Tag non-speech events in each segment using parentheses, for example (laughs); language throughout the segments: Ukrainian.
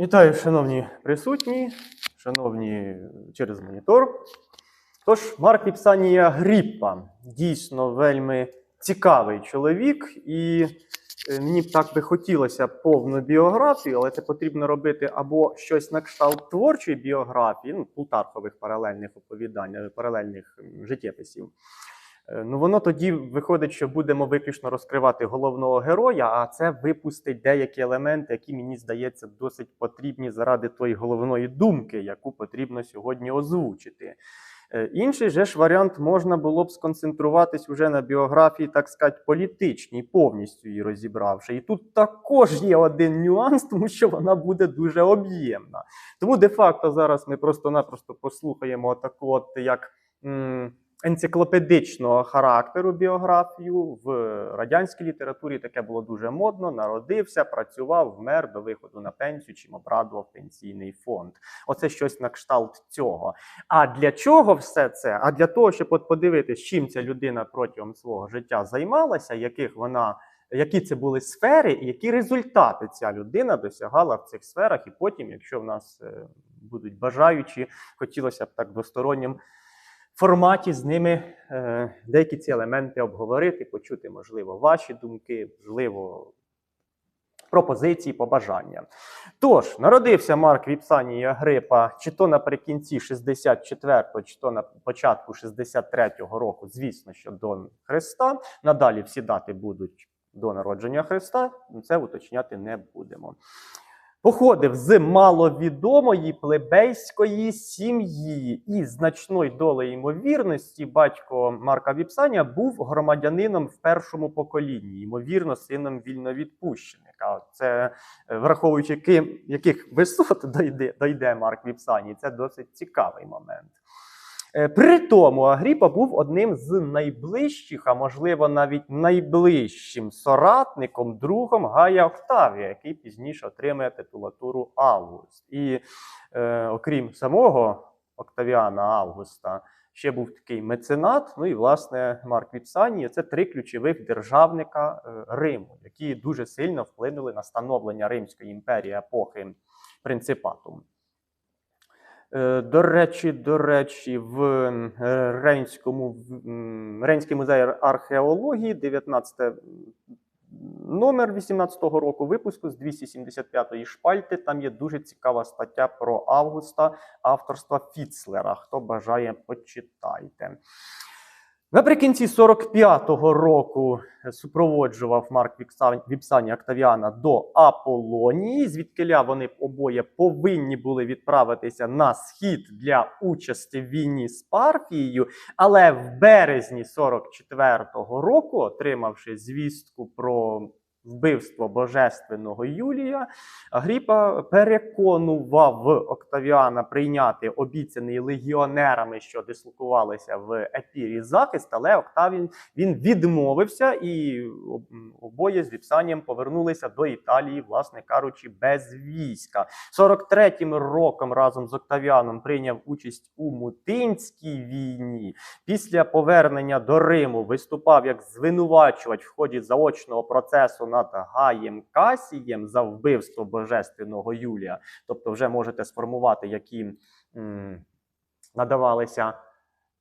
Вітаю, шановні присутні, шановні через монітор. Тож, Марк Іпсанія Гріппа дійсно вельми цікавий чоловік, і е, мені б так би хотілося повну біографію, але це потрібно робити або щось на кшталт творчої біографії, ну, Плутархових паралельних оповідань, е, паралельних життєписів. Е, Ну, воно тоді виходить, що будемо виключно розкривати головного героя, а це випустить деякі елементи, які мені здається досить потрібні заради тої головної думки, яку потрібно сьогодні озвучити. Е, Інший же ж варіант можна було б сконцентруватись уже на біографії, так сказати, політичній, повністю її розібравши. І тут також є один нюанс, тому що вона буде дуже об'ємна. Тому де-факто зараз ми просто-напросто послухаємо таку, от як. Енциклопедичного характеру біографію. В радянській літературі таке було дуже модно. Народився, працював, вмер до виходу на пенсію, чим обрадував пенсійний фонд. Оце щось на кшталт цього. А для чого все це? А для того, щоб от подивитись, чим ця людина протягом свого життя займалася, яких вона. Які це були сфери, і які результати ця людина досягала в цих сферах, і потім, якщо в нас е, будуть бажаючі, хотілося б так двостороннім форматі з ними е, деякі ці елементи обговорити, почути, можливо, ваші думки, можливо, пропозиції, побажання. Тож, народився Марк Віпсаній Агрипа, чи то наприкінці 64-го, чи то на початку 63-го року, звісно, що до Христа. Надалі всі дати будуть до народження Христа, це уточняти не будемо. Походив з маловідомої плебейської сім'ї, і значної доли ймовірності батько Марка Віпсаня був громадянином в першому поколінні, ймовірно, сином вільновідпущеника. Це е, враховуючи, яких висот (laughs) дойде, дойде Марк Віпсаній, це досить цікавий момент. Е, При тому Агріпа був одним з найближчих, а можливо навіть найближчим соратником, другом Гая Октавія, який пізніше отримає титулатуру Август. І е, окрім самого Октавіана Августа, ще був такий меценат. Ну і власне Марк Віпсаній. Це три ключових державника е, Риму, які дуже сильно вплинули на становлення Римської імперії епохи принципату. Е, До речі, до речі, в Ренському е, Рейнському Рейнський музей археології, 19 номер 18-го року випуску з 275-ї шпальти. Там є дуже цікава стаття про Августа авторства Фіцлера. Хто бажає, почитайте. Наприкінці 45-го року супроводжував Марк Віпсані Октавіана до Аполонії, звідкиля вони обоє повинні були відправитися на схід для участі в війні з Парфією. Але в березні 44-го року, отримавши звістку про вбивство божественного Юлія, Агріпа переконував Октавіана прийняти обіцяний легіонерами, що дислокувалися в епірі захист, але Октавін він відмовився, і обоє з Віпсанієм повернулися до Італії, власне кажучи, без війська. 43-м роком разом з Октавіаном прийняв участь у Мутинській війні. Після повернення до Риму виступав як звинувачувач в ході заочного процесу над Гаєм Касієм за вбивство божественного Юлія. Тобто, вже можете сформувати, які надавалися.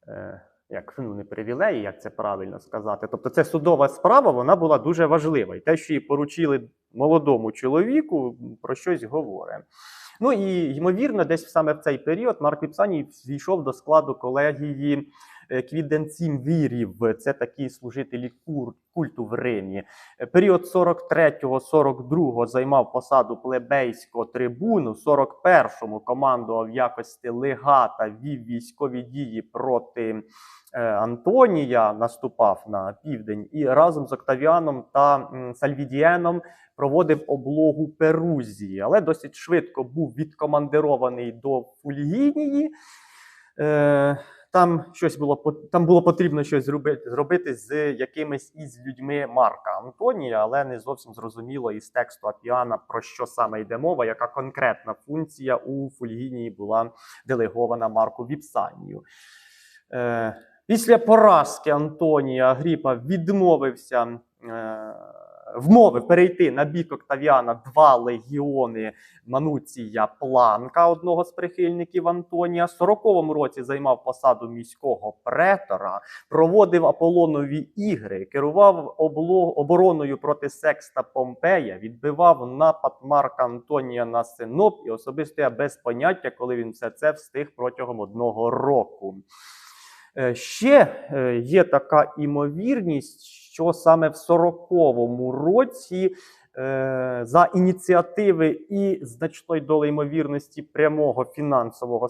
Е, як ну, не привілеї, як це правильно сказати. Тобто, це судова справа, вона була дуже важлива. І те, що її поручили молодому чоловіку, про щось говорить. Ну і ймовірно, десь саме в цей період Марк Віпсаній війшов до складу колегії е, квіденцімвірів. Це такі служителі культу в Римі. Е, Період 43-42 займав посаду плебейського трибуну, 41-му командував якості легата, вів військові дії проти е, Антонія, наступав на південь, і разом з Октавіаном та Сальвідієном проводив облогу Перузії, але досить швидко був відкомандирований до Фульгінії. Там щось було там було потрібно щось зробити, зробити з якимись із людьми Марка Антонія, але не зовсім зрозуміло із тексту Апіана про що саме йде мова, яка конкретна функція у Фульгінії була делегована Марку Віпсанію. Е, після поразки Антонія Агріпа відмовився е, вмовив перейти на бік Октавіана два легіони Мануція Планка, одного з прихильників Антонія. В 40-му році займав посаду міського претора, проводив Аполлонові ігри, керував обороною проти Секста Помпея, відбивав напад Марка Антонія на Синоп, і особисто я без поняття, коли він все це встиг протягом одного року. Е, Ще е, є така імовірність, що саме в 40-му році е, за ініціативи і значної доли ймовірності прямого фінансового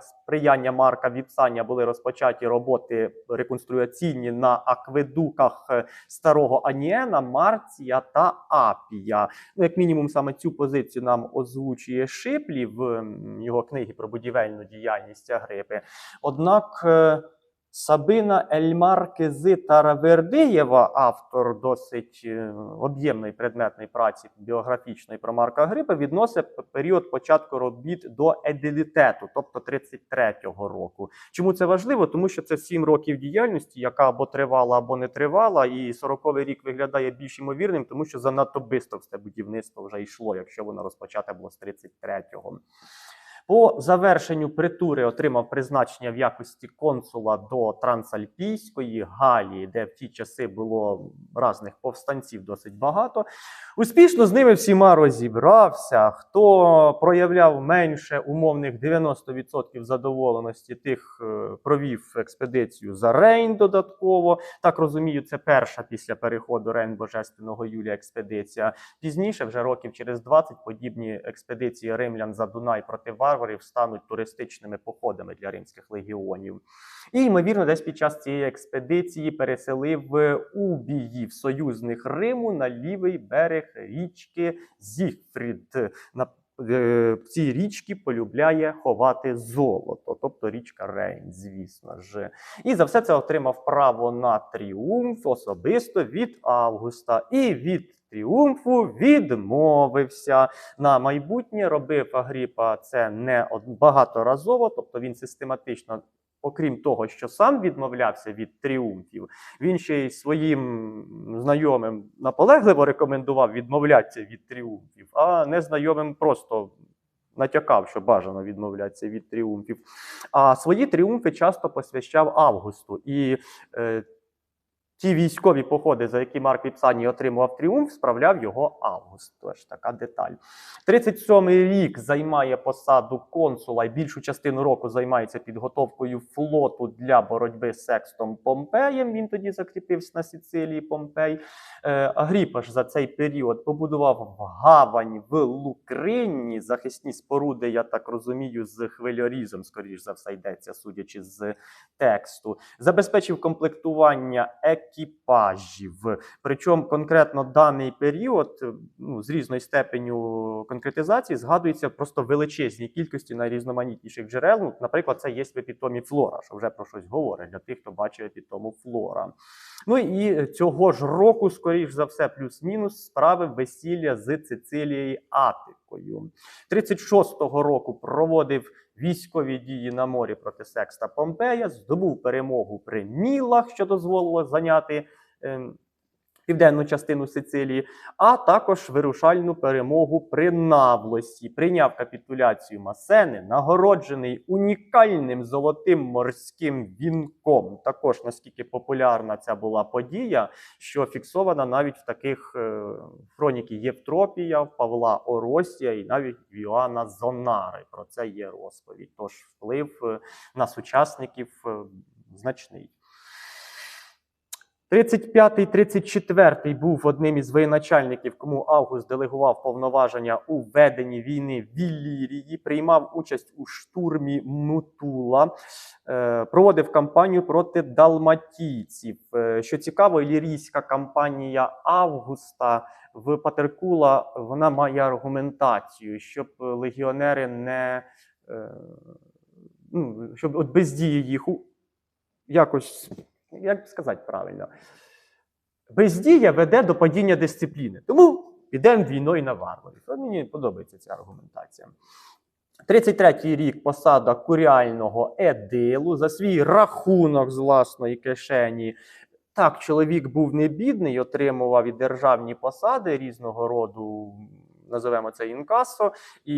сприяння Марка Віпсання були розпочаті роботи реконструаційні на акведуках старого Аніена, Марція та Апія. Ну, як мінімум, саме цю позицію нам озвучує Шиплі в його книгі про будівельну діяльність Агрипи. Однак Сабина Ельмаркези Таравердиєва, автор досить е, об'ємної предметної праці біографічної про Марка Агрипа, відносить період початку робіт до едилітету, тобто 33-го року. Чому це важливо? Тому що це 7 років діяльності, яка або тривала, або не тривала, і 40-й рік виглядає більш ймовірним, тому що занадто бистро це будівництво вже йшло, якщо воно розпочате було з 33-го. По завершенню притури отримав призначення в якості консула до Трансальпійської Галії, де в ті часи було разних повстанців досить багато. Успішно з ними всіма розібрався. Хто проявляв менше умовних 90% задоволеності, тих е, провів експедицію за Рейн додатково. Так розумію, це перша після переходу Рейн Божественного Юлія експедиція. Пізніше, вже років через 20, подібні експедиції римлян за Дунай проти варварів стануть туристичними походами для римських легіонів. І, ймовірно, десь під час цієї експедиції переселив е, убіїв союзних Риму на лівий берег річки Зігфрід. На е, в цій річці полюбляє ховати золото, тобто річка Рейн, звісно ж. І за все це отримав право на тріумф особисто від Августа. І від тріумфу відмовився на майбутнє. Робив Агріпа це не багаторазово, тобто він систематично. Окрім того, що сам відмовлявся від тріумфів, він ще й своїм знайомим наполегливо рекомендував відмовлятися від тріумфів, а незнайомим просто натякав, що бажано відмовлятися від тріумфів. А свої тріумфи часто посвящав Августу. І е, ті військові походи, за які Марк Віпсаній отримував тріумф, справляв його Август. Тож така деталь. 37-й рік займає посаду консула і більшу частину року займається підготовкою флоту для боротьби з Секстом Помпеєм. Він тоді закріпився на Сицилії Помпей. Е, Агріпа за цей період побудував гавань в Лукрині, захисні споруди, я так розумію, з хвильорізом, скоріш за все, йдеться, судячи з тексту. Забезпечив комплектування екіпажів. Причому конкретно даний період е, ну, з різною степеню конкретизації згадується просто величезній кількості найрізноманітніших джерел. Ну, наприклад, це є в епітомі Флора, що вже про щось говорить для тих, хто бачив епітому Флора. Ну і цього ж року, скоріш за все, плюс-мінус справив весілля з Цицилією Атикою. 36-го року проводив військові дії на морі проти Секста Помпея, здобув перемогу при Мілах, що дозволило зайняти південну частину Сицилії, а також вирушальну перемогу при Навлосі. Прийняв капітуляцію Масени, нагороджений унікальним золотим морським вінком. Також наскільки популярна ця була подія, що фіксована навіть в таких е, хроніки Євтропія, Павла Оросія і навіть в Йоанна Зонари. Про це є розповідь. Тож вплив е, на сучасників е, значний. 35-й, 34-й був одним із воєначальників, кому Август делегував повноваження у веденні війни в Іллірії, приймав участь у штурмі Мутула, е, проводив кампанію проти далматійців. Е, що цікаво, ілірійська кампанія Августа в Патеркула вона має аргументацію, щоб легіонери не е, ну, щоб от без дії їх якось як сказати правильно, бездія веде до падіння дисципліни. Тому підемо війною на варварів. Мені подобається ця аргументація. 33-й рік посада куріального едилу за свій рахунок з власної кишені Так, чоловік був не бідний, отримував і державні посади різного роду, називаємо це інкасо, і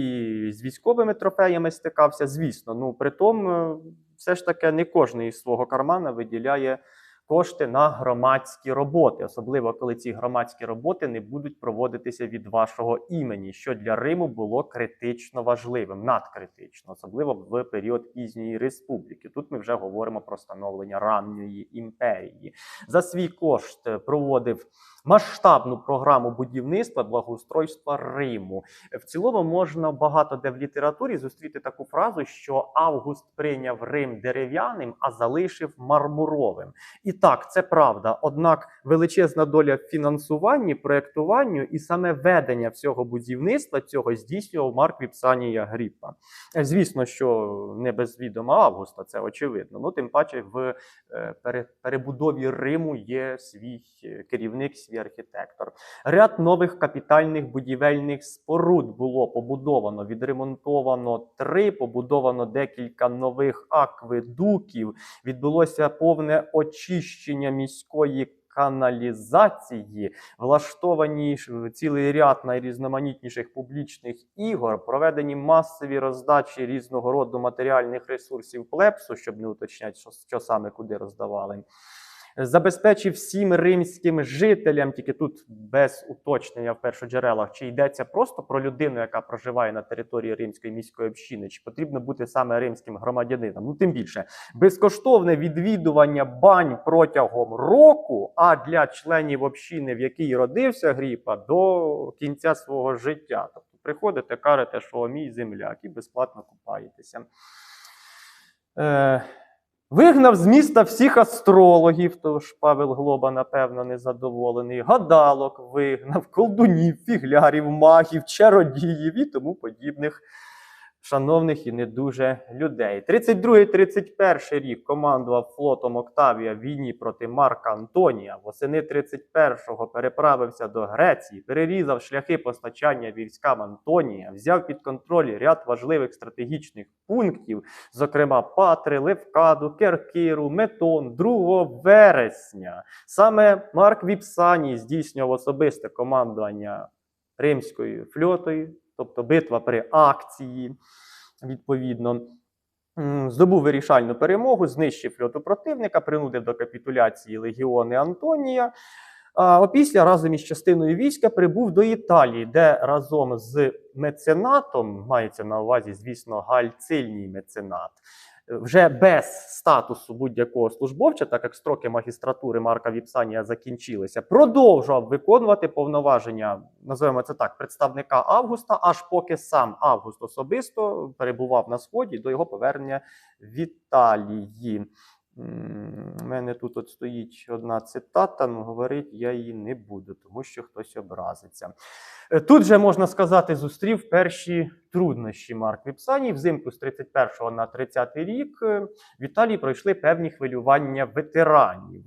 з військовими трофеями стикався. Звісно, ну притом, е, все ж таки не кожен із свого кармана виділяє кошти на громадські роботи, особливо коли ці громадські роботи не будуть проводитися від вашого імені, що для Риму було критично важливим, надкритично, особливо в період пізньої республіки. Тут ми вже говоримо про становлення ранньої імперії. За свій кошт е, проводив масштабну програму будівництва благоустройства Риму. В цілому можна багато де в літературі зустріти таку фразу, що Август прийняв Рим дерев'яним, а залишив мармуровим. І так, це правда. Однак величезна доля фінансуванні, проєктуванню і саме ведення всього будівництва цього здійснював Марк Віпсанія Гріппа. Е, Звісно, що не без відома Августа, це очевидно. Ну тим паче в е, перебудові Риму є свій е, керівник, свій архітектор. Ряд нових капітальних будівельних споруд було побудовано, відремонтовано три, побудовано декілька нових акведуків. Відбулося повне очищення міської. Каналізації влаштовані цілий ряд найрізноманітніших публічних ігор, проведені масові роздачі різного роду матеріальних ресурсів плепсу, щоб не уточняти, що, що саме куди роздавали забезпечив всім римським жителям, тільки тут без уточнення в першоджерелах, чи йдеться просто про людину, яка проживає на території римської міської общини, чи потрібно бути саме римським громадянином. Ну тим більше безкоштовне відвідування бань протягом року, а для членів общини, в якій родився Гріпа, до кінця свого життя. Тобто приходите, кажете, що мій земляк, і безплатно купаєтеся. Е, Вигнав з міста всіх астрологів, тож Павел Глоба, напевно, незадоволений. Гадалок вигнав, колдунів, фіглярів, магів, чародіїв і тому подібних шановних і не дуже людей. 32-31 рік командував флотом Октавія в війні проти Марка Антонія. Восени 31-го переправився до Греції, перерізав шляхи постачання військам Антонія, взяв під контроль ряд важливих стратегічних пунктів, зокрема Патри, Левкаду, Керкиру, Метон 2 вересня. Саме Марк Віпсаній здійснював особисте командування римською флотою, тобто битва при акції, відповідно. Здобув вирішальну перемогу, знищив фльоту противника, принудив до капітуляції легіони Антонія. А опісля разом із частиною війська прибув до Італії, де разом з меценатом, мається на увазі, звісно, гальцильній меценат, вже без статусу будь-якого службовця, так як строки магістратури Марка Віпсанія закінчилися, продовжував виконувати повноваження, називаємо це так, представника Августа, аж поки сам Август особисто перебував на сході до його повернення в Італії. У мене тут от стоїть одна цитата, але говорити я її не буду, тому що хтось образиться. Е, Тут же можна сказати, зустрів перші труднощі Марк Віпсаній. Взимку з 31 на 30 рік е, в Італії пройшли певні хвилювання ветеранів.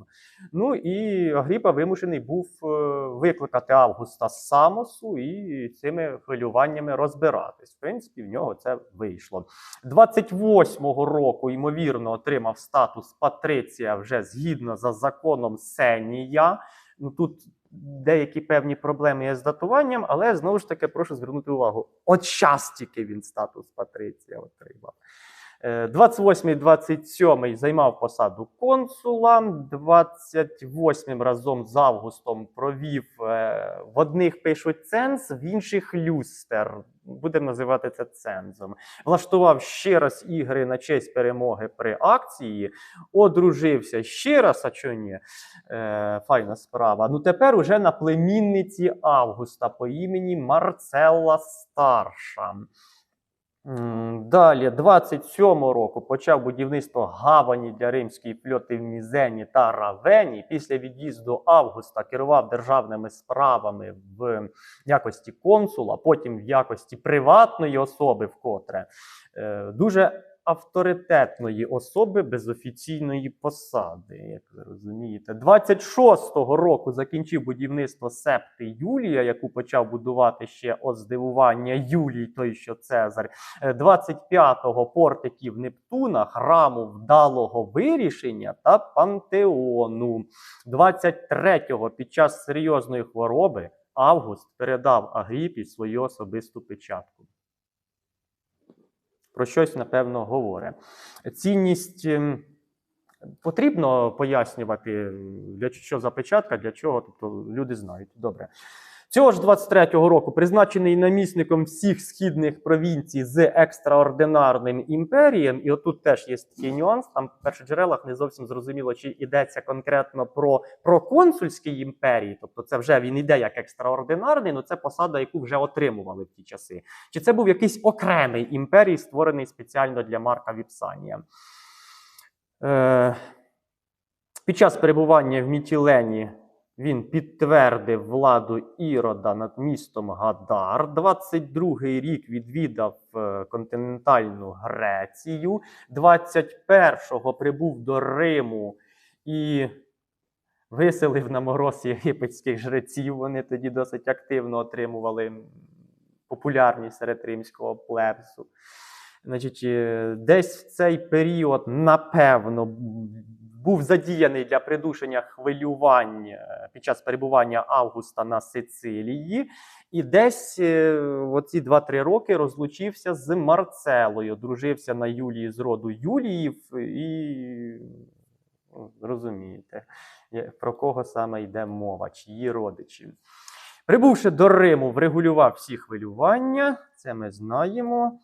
Ну і Агріпа вимушений був е, викликати Августа Самосу і цими хвилюваннями розбиратись. В принципі, в нього це вийшло. 28-го року, ймовірно, отримав статус Патриція вже згідно за законом Сенія. Ну тут деякі певні проблеми є з датуванням, але знову ж таки прошу звернути увагу: от час тільки він статус Патриція отримав. Е, 28-27 займав посаду консула. 28-м разом з Августом провів е, в одних пишуть ценз, в інших люстер. Будемо називати це цензом. Влаштував ще раз ігри на честь перемоги при акції, одружився ще раз, а чого ні? Е, файна справа. Ну тепер уже на племінниці Августа по імені Марцелла Старша. Далі, 27-го року почав будівництво гавані для римської пльоти в Мізені та Равені. Після від'їзду Августа керував державними справами в якості консула, потім в якості приватної особи, вкотре. Е, Дуже авторитетної особи без офіційної посади, як ви розумієте. 26-го року закінчив будівництво септи Юлія, яку почав будувати ще от здивування Юлій, той що Цезар. Е, 25-го портиків Нептуна, храму вдалого вирішення та пантеону. 23-го під час серйозної хвороби Август передав Агріпі свою особисту печатку. Про щось, напевно, говорить. Цінність ем, потрібно пояснювати, для чого що за печатка, для чого, тобто люди знають. Добре. Цього ж 23-го року призначений намісником всіх східних провінцій з екстраординарним імперієм. І отут теж є такий нюанс. Там в перших джерелах не зовсім зрозуміло, чи йдеться конкретно про, про консульські імперії, тобто це вже він іде як екстраординарний, але це посада, яку вже отримували в ті часи. Чи це був якийсь окремий імперій, створений спеціально для Марка Віпсанія? Е, під час перебування в Мітілені він підтвердив владу Ірода над містом Гадар. 22-й рік відвідав е, континентальну Грецію. 21-го прибув до Риму і виселив на мороз єгипетських жреців. Вони тоді досить активно отримували популярність серед римського плебсу. Значить, е, десь в цей період, напевно, був задіяний для придушення хвилювань е, під час перебування Августа на Сицилії, і десь е, оці 2-3 роки розлучився з Марцелою, дружився на Юлії з роду Юліїв, і ну, розумієте, про кого саме йде мова, чиї родичі. Прибувши до Риму, врегулював всі хвилювання, це ми знаємо.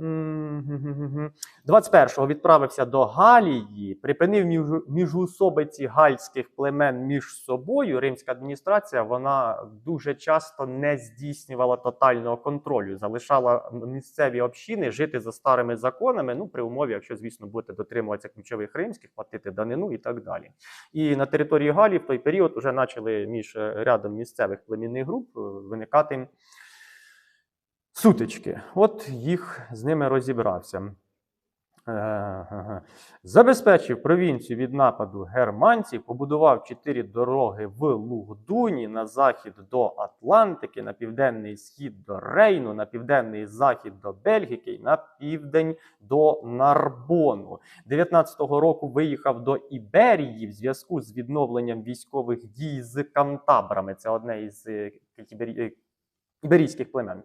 М, 21-го відправився до Галії, припинив міжусобиці гальських племен між собою. Римська адміністрація вона дуже часто не здійснювала тотального контролю, залишала місцеві общини жити за старими законами. Ну, при умові, якщо, звісно, будете дотримуватися ключових римських, платити данину і так далі. І на території Галії в той період вже почали між е, рядом місцевих племінних груп е, виникати сутички. От їх з ними розібрався. Е. Забезпечив провінцію від нападу германців, побудував чотири дороги в Лугдуні на захід до Атлантики, на південний схід до Рейну, на південний захід до Бельгіки на південь до Нарбону. 19-го року виїхав до Іберії в зв'язку з відновленням військових дій з кантабрами. Це одне із е, іберійських племен.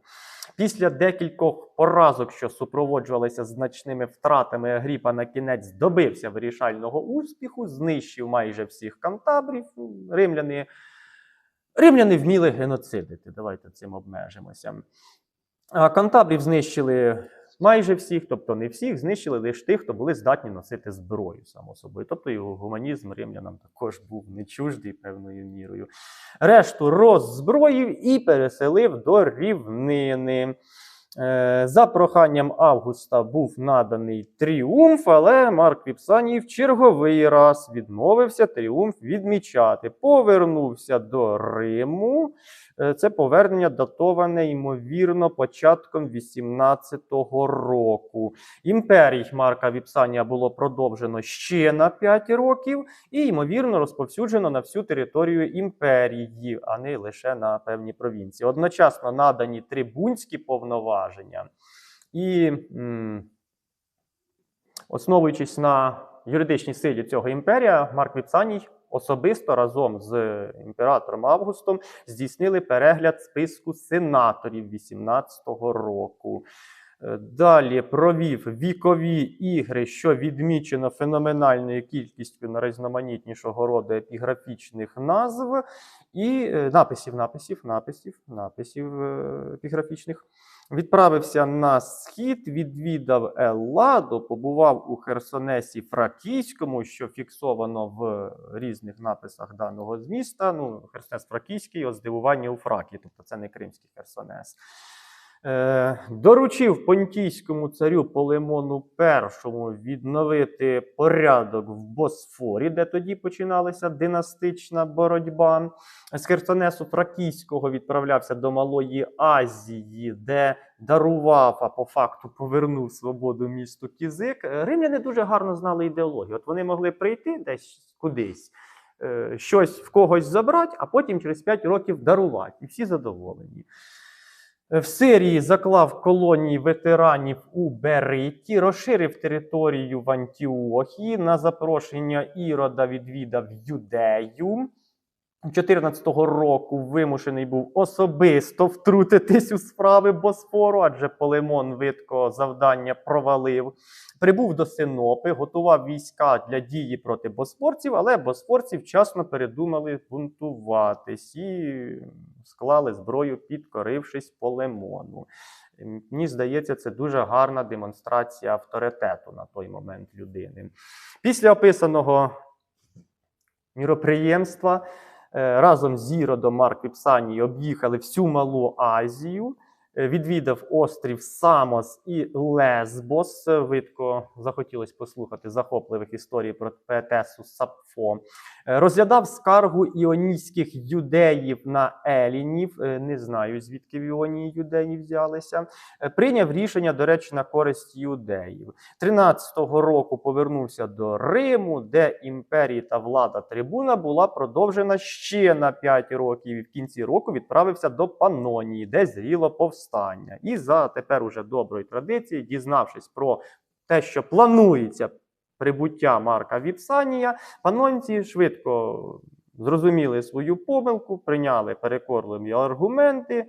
Після декількох поразок, що супроводжувалися значними втратами, Агріпа на кінець добився вирішального успіху, знищив майже всіх кантабрів. Римляни, римляни вміли геноцидити. Давайте цим обмежимося. Кантабрів знищили майже всіх, тобто не всіх, знищили лише тих, хто були здатні носити зброю, само собою. Тобто його гуманізм римлянам також був не чуждий певною мірою. Решту роззброїв і переселив до рівнини. Е, За проханням Августа був наданий тріумф, але Марк Віпсаній в черговий раз відмовився тріумф відмічати. Повернувся до Риму. Е, Це повернення датоване, ймовірно, початком 18-го року. Імперій Марка Віпсанія було продовжено ще на 5 років і, ймовірно, розповсюджено на всю територію імперії, а не лише на певні провінції. Одночасно надані трибунські повноваження. І, основуючись на юридичній силі цього імперія, Марк Віпсаній особисто разом з імператором Августом здійснили перегляд списку сенаторів 18-го року. Е, Далі провів вікові ігри, що відмічено феноменальною кількістю найрізноманітнішого роду епіграфічних назв і е, написів, написів, написів, написів е, епіграфічних. Відправився на схід, відвідав Елладу, побував у Херсонесі Фракійському, що фіксовано в різних написах даного зміста. Ну, Херсонес Фракійський, от здивування у Фракії, тобто це не кримський Херсонес. Е, доручив понтійському царю Полемону І відновити порядок в Босфорі, де тоді починалася династична боротьба. З Херсонесу Фракійського відправлявся до Малої Азії, де дарував, а по факту повернув свободу місту Кізик. Е, Римляни дуже гарно знали ідеологію. От вони могли прийти десь кудись, е, щось в когось забрати, а потім через 5 років дарувати. І всі задоволені. В Сирії заклав колонії ветеранів у Бериті, розширив територію в Антіохії. На запрошення Ірода відвідав Юдею. 14-го року вимушений був особисто втрутитись у справи Босфору, адже Полемон видко завдання провалив. Прибув до Синопи, готував війська для дії проти босфорців, але босфорці вчасно передумали бунтуватись і склали зброю, підкорившись Полемону. Ем, Мені здається, це дуже гарна демонстрація авторитету на той момент людини. Після описаного міроприємства разом з Іродом Марк Віпсаній об'їхали всю Малу Азію, е, відвідав острів Самос і Лесбос. Е, Видко захотілося послухати захопливих історій про поетесу Сапфо. Е, Розглядав скаргу іонійських юдеїв на елінів. Е, Не знаю, звідки в Іонії юдеї взялися. Е, Прийняв рішення, до речі, на користь юдеїв. 13-го року повернувся до Риму, де імперії та влада трибуна була продовжена ще на 5 років. І в кінці року відправився до Панонії, де зріло повстання. І за тепер уже доброї традиції, дізнавшись про те, що планується прибуття Марка Віпсанія, панонці швидко зрозуміли свою помилку, прийняли перекорливі аргументи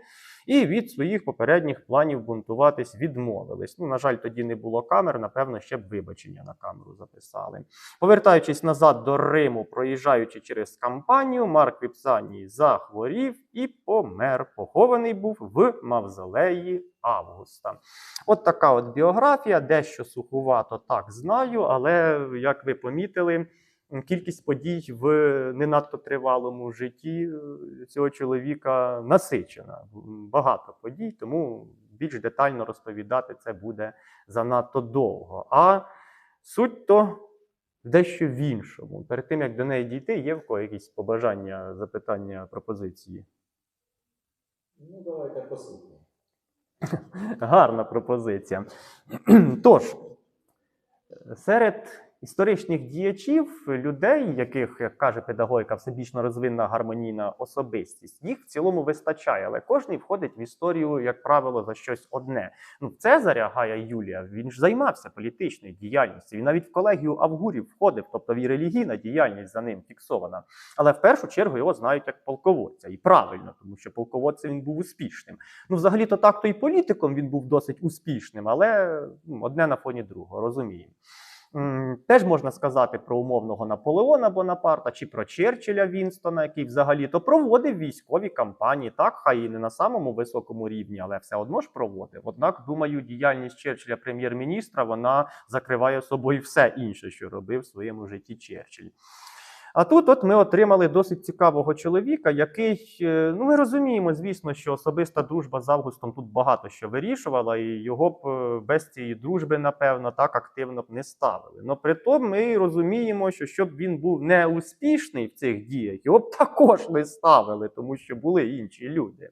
і від своїх попередніх планів бунтуватись відмовились. Ну, на жаль, тоді не було камер, напевно, ще б вибачення на камеру записали. Повертаючись назад до Риму, проїжджаючи через кампанію, Марк Віпсаній захворів і помер. Похований був в мавзолеї Августа. От така от біографія, дещо сухувато так знаю, але як ви помітили, кількість подій в не надто тривалому житті е, цього чоловіка насичена. Багато подій, тому більш детально розповідати це буде занадто довго. А суть то дещо в іншому. Перед тим як до неї дійти, є в кого якісь побажання, запитання, пропозиції. Ну, давайте послухаємо. Гарна пропозиція. (clears throat) Тож, серед історичних діячів, людей, яких, як каже педагогіка, всебічно розвинна гармонійна особистість, їх в цілому вистачає, але кожен входить в історію, як правило, за щось одне. Ну, Цезаря Гая Юлія він ж займався політичною діяльністю. Він навіть в колегію Авгурів входив, тобто і релігійна діяльність за ним фіксована. Але в першу чергу його знають як полководця. І правильно, тому що полководцем він був успішним. Ну, взагалі-то так то і політиком він був досить успішним, але ну, одне на фоні другого, розуміємо. Теж можна сказати про умовного Наполеона Бонапарта чи про Черчилля Вінстона, який взагалі-то проводив військові кампанії. Так, хай і не на самому високому рівні, але все одно ж проводив. Однак, думаю, діяльність Черчилля прем'єр-міністра вона закриває собою все інше, що робив в своєму житті Черчилль. А тут от ми отримали досить цікавого чоловіка, який, е, ну ми розуміємо, звісно, що особиста дружба з Августом тут багато що вирішувала, і його б е, без цієї дружби, напевно, так активно б не ставили. Но при тому ми розуміємо, що щоб він був неуспішний в цих діях, його б також не ставили, тому що були інші люди.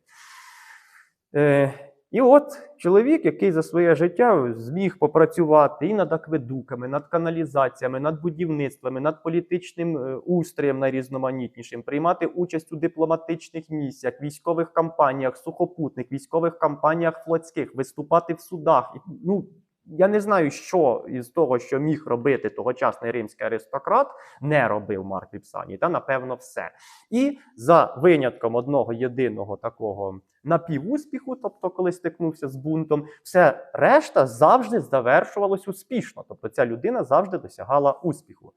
Е, і от чоловік, який за своє життя зміг попрацювати і над акведуками, над каналізаціями, над будівництвами, над політичним е, устроєм найрізноманітнішим, приймати участь у дипломатичних місіях, військових кампаніях, сухопутних, військових кампаніях флотських, виступати в судах. Ну, я не знаю, що із того, що міг робити тогочасний римський аристократ, не робив Марк Віпсаній, та напевно все. І за винятком одного єдиного такого напівуспіху, тобто коли стикнувся з бунтом, все решта завжди завершувалось успішно. Тобто ця людина завжди досягала успіху.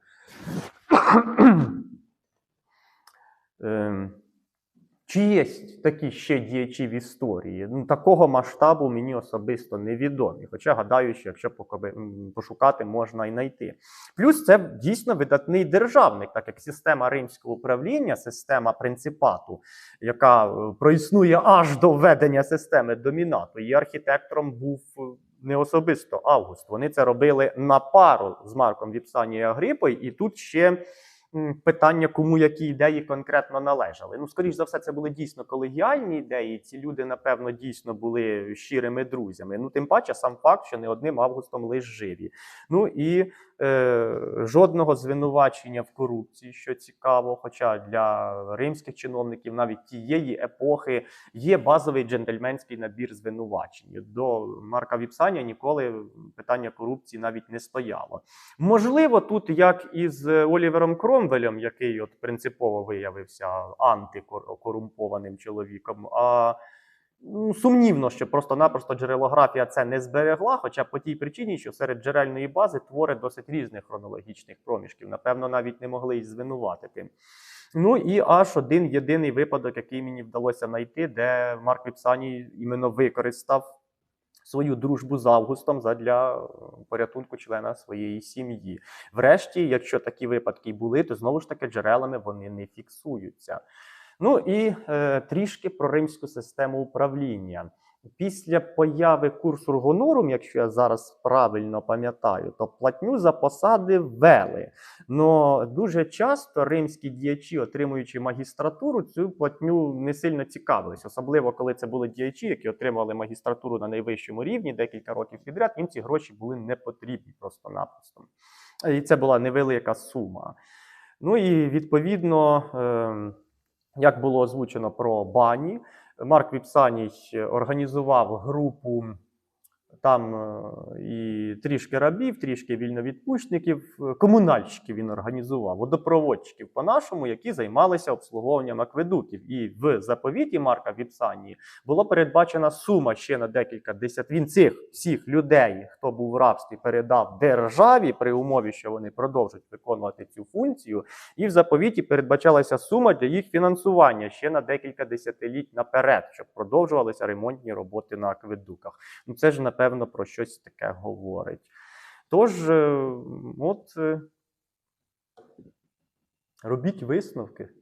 Чи є такі ще діячі в історії? Ну, такого масштабу мені особисто невідомі. Хоча гадаю, що якщо пошукати, можна і знайти. Плюс це дійсно видатний державник, так як система римського управління, система принципату, яка е, проіснує аж до введення системи домінату. Її архітектором був е, не особисто Август. Вони це робили на пару з Марком Віпсанією Агрипою, і тут ще. Питання, кому які ідеї конкретно належали. Ну, скоріш за все, це були дійсно колегіальні ідеї. Ці люди, напевно, дійсно були щирими друзями. Ну, тим паче, сам факт, що не одним августом лиш живі. Ну і е, жодного звинувачення в корупції, що цікаво. Хоча для римських чиновників навіть тієї епохи є базовий джентльменський набір звинувачень. До Марка Віпсаня ніколи питання корупції навіть не стояло. Можливо, тут як із Олівером Кромвелем, який от принципово виявився антикорумпованим чоловіком. А сумнівно, що просто-напросто джерелографія це не зберегла, хоча по тій причині, що серед джерельної бази твори досить різних хронологічних проміжків. Напевно, навіть не могли й звинуватити. Ну і аж один єдиний випадок, який мені вдалося знайти, де Марк Віпсаній іменно використав свою дружбу з Августом задля е, порятунку члена своєї сім'ї. Врешті, якщо такі випадки були, то знову ж таки джерелами вони не фіксуються. Ну і е, трішки про римську систему управління. Після появи курсу гонорум, якщо я зараз правильно пам'ятаю, то платню за посади ввели. Но дуже часто римські діячі, отримуючи магістратуру, цю платню не сильно цікавились, особливо коли це були діячі, які отримали магістратуру на найвищому рівні декілька років підряд. Їм ці гроші були не потрібні просто-напросто. І це була невелика сума. Ну і відповідно, ем, як було озвучено про бані, Марк Віпсаній організував групу там е, і трішки рабів, трішки вільновідпущників, е, комунальщиків він організував, водопроводчиків по-нашому, які займалися обслуговуванням акведуків. І в заповіті Марка Віпсанії було передбачена сума ще на декілька десят. Він цих всіх людей, хто був в рабстві, передав державі при умові, що вони продовжують виконувати цю функцію. І в заповіті передбачалася сума для їх фінансування ще на декілька десятиліть наперед, щоб продовжувалися ремонтні роботи на акведуках. Ну це ж напевно про щось таке говорить. Тож, е, от е, робіть висновки.